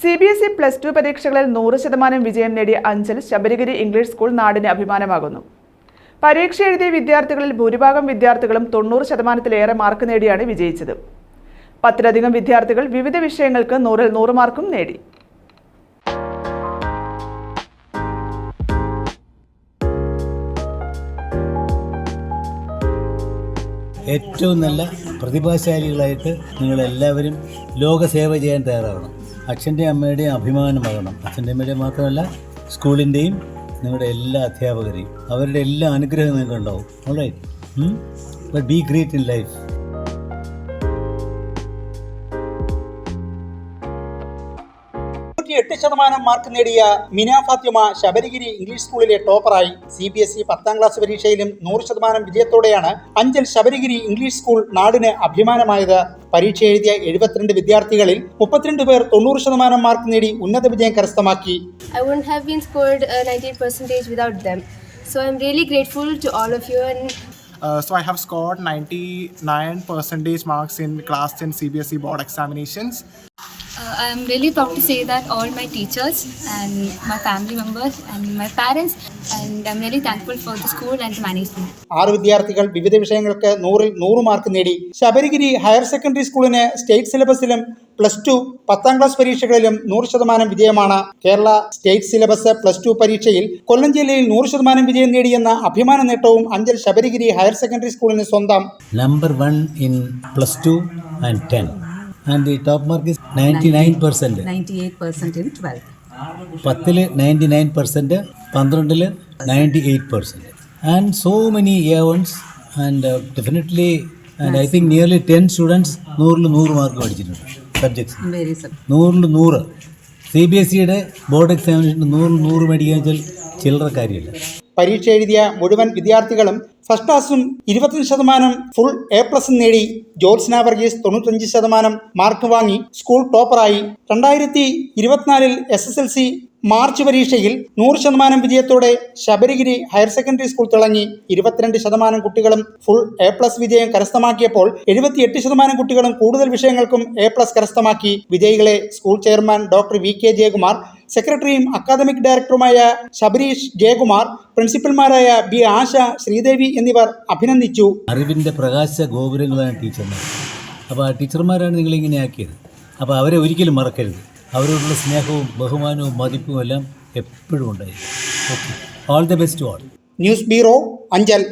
C B S E plus two പരീക്ഷകളിൽ നൂറ് ശതമാനം വിജയം നേടിയ അഞ്ചൽ ശബരിഗിരി ഇംഗ്ലീഷ് സ്കൂൾ നാടിന് അഭിമാനമാകുന്നു. പരീക്ഷ എഴുതിയ വിദ്യാർത്ഥികളിൽ ഭൂരിഭാഗം വിദ്യാർത്ഥികളും തൊണ്ണൂറ് ശതമാനത്തിലേറെ മാർക്ക് നേടിയാണ് വിജയിച്ചത്. പത്തിലധികം വിദ്യാർത്ഥികൾ വിവിധ വിഷയങ്ങൾക്ക് നൂറിൽ നൂറ് മാർക്കും നേടി. ഏറ്റവും നല്ല പ്രതിഭാശാലികളായിട്ട് നിങ്ങളെല്ലാവരും ലോകസേവ ചെയ്യാൻ തയ്യാറാവണം. അച്ഛന്റെയും അമ്മയുടെയും അഭിമാനമാകണം അച്ഛന്റെ അമ്മയുടെയും മാത്രമല്ല സ്കൂളിന്റെയും നിങ്ങളുടെ എല്ലാ അധ്യാപകരെയും. അവരുടെ എല്ലാ അനുഗ്രഹവും നിങ്ങൾക്ക് ഉണ്ടാവും all right but be great in life എട്ട് ശതമാനം മാർക്ക് നേടിയ മിന ഫാത്തിമ ശബരിഗിരി ഇംഗ്ലീഷ് സ്കൂളിലെ ടോപ്പറായി സി ബി എസ് ഇ പത്താം ക്ലാസ് പരീക്ഷയിലും നൂറ് ശതമാനം വിജയത്തോടെയാണ് അഞ്ചൽ ശബരിഗിരി ഇംഗ്ലീഷ് സ്കൂൾ നാടിന് അഭിമാനമായത് പരീക്ഷ എഴുതിയ എഴുപത്തിരണ്ട് വിദ്യാർത്ഥികളിൽ മുപ്പത്തിരണ്ട് പേർ തൊണ്ണൂറ് ശതമാനം മാർക്ക് നേടി ഉന്നത വിജയം കരസ്ഥമാക്കി I wouldn't have been scored uh, 98 percentage without them. So I'm really grateful to all of you and Uh, so I have scored 99 percentage marks in class 10 CBSE board examinations. I am really proud to say that all my teachers and my family members and my parents and I'm really thankful for the school and the management. ആറ് വിദ്യാർത്ഥികൾ വിവിധ വിഷയങ്ങൾക്ക് നൂറിൽ നൂറ് mark നേടി. Sabarigiri higher secondary സ്കൂളിന് state സിലബസിലും plus two പത്താം ക്ലാസ് പരീക്ഷകളിലും നൂറ് ശതമാനം വിജയമാണ്. Kerala state syllabus plus two പരീക്ഷയിൽ കൊല്ലം ജില്ലയിൽ നൂറ് ശതമാനം വിജയം നേടിയെന്ന അഭിമാന നേട്ടവും അഞ്ചൽ ശബരിഗിരി ഹയർ സെക്കൻഡറി സ്കൂളിന് സ്വന്തം. Number one in plus two and ten and the top mark is ninety nine percent 98% in 12th. പത്തിൽ നയന്റി നയൻ പെർസെന്റ് പന്ത്രണ്ടിൽ ninety eight percent and so many A ones and definitely and I think nearly ten students നൂറിൽ നൂറ് mark പഠിച്ചിട്ടുണ്ട് subjects. നൂറിൽ നൂറ് C B S സിയുടെ board examination നൂറിൽ നൂറ് മേടിക്കുക വെച്ചാൽ ചില്ലറ കാര്യമില്ല പരീക്ഷ എഴുതിയ മുഴുവൻ വിദ്യാർത്ഥികളും ഫസ്റ്റ് ക്ലാസ്സും ഇരുപത്തഞ്ച് ശതമാനം ഫുൾ എ പ്ലസും നേടി ജോത്സ്ന വർഗീസ് തൊണ്ണൂറ്റഞ്ച് ശതമാനം മാർക്ക് വാങ്ങി സ്കൂൾ ടോപ്പറായി രണ്ടായിരത്തി ഇരുപത്തിനാലിൽ S S L C March പരീക്ഷയിൽ നൂറ് ശതമാനം വിജയത്തോടെ ശബരിഗിരി ഹയർ സെക്കൻഡറി സ്കൂൾ തിളങ്ങി. ഇരുപത്തിരണ്ട് ശതമാനം കുട്ടികളും ഫുൾ എ പ്ലസ് വിജയം കരസ്ഥമാക്കിയപ്പോൾ എഴുപത്തിയെട്ട് ശതമാനം കുട്ടികളും കൂടുതൽ വിഷയങ്ങൾക്കും എ പ്ലസ് കരസ്ഥമാക്കി. വിജയികളെ school chairman doctor V K Jayakumar സെക്രട്ടറിയും അക്കാദമിക് ഡയറക്ടറുമായ ശബരീഷ് ജയകുമാർ പ്രിൻസിപ്പൽമാരായ ബി ആശ ശ്രീദേവി എന്നിവർ അഭിനന്ദിച്ചു. അറിവിന്റെ പ്രകാശ ഗോപുരങ്ങളാണ് ടീച്ചർമാർ. അപ്പോൾ ആ ടീച്ചർമാരാണ് നിങ്ങളിങ്ങനെ ആക്കിയത്. അപ്പോൾ അവരെ ഒരിക്കലും മറക്കരുത്. അവരോടുള്ള സ്നേഹവും ബഹുമാനവും മതിപ്പും എല്ലാം എപ്പോഴും ഉണ്ടായിരിക്കും. Okay all the best all news bureau Anchal.